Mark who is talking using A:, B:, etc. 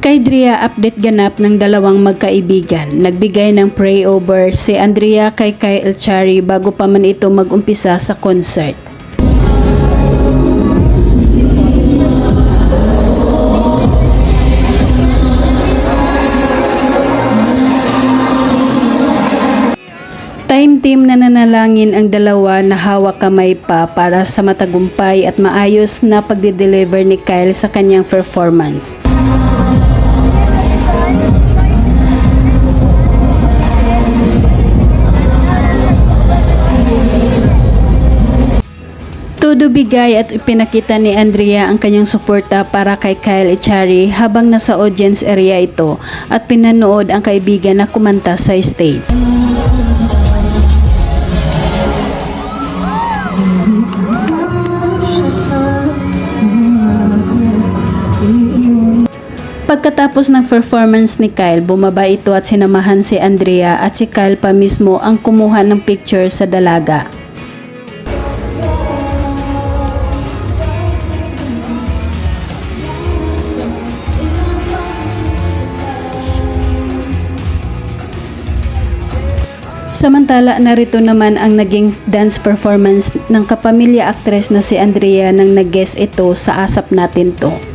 A: Kay Drea update ganap ng dalawang magkaibigan. Nagbigay ng pray over si Andrea kay Kyle Chari bago pa man ito magumpisa sa concert. Time team na nanalangin ang dalawa na hawak kamay pa para sa matagumpay at maayos na pagde-deliver ni Kyle sa kanyang performance. Todo bigay at ipinakita ni Andrea ang kanyang suporta para kay Kyle Echari habang nasa audience area ito at pinanood ang kaibigan na kumanta sa stage. Pagkatapos ng performance ni Kyle, bumaba ito at sinamahan si Andrea at si Kyle pa mismo ang kumuha ng picture sa dalaga. Samantala, narito naman ang naging dance performance ng kapamilya actress na si Andrea nang nag-guest ito sa Asap Natin To.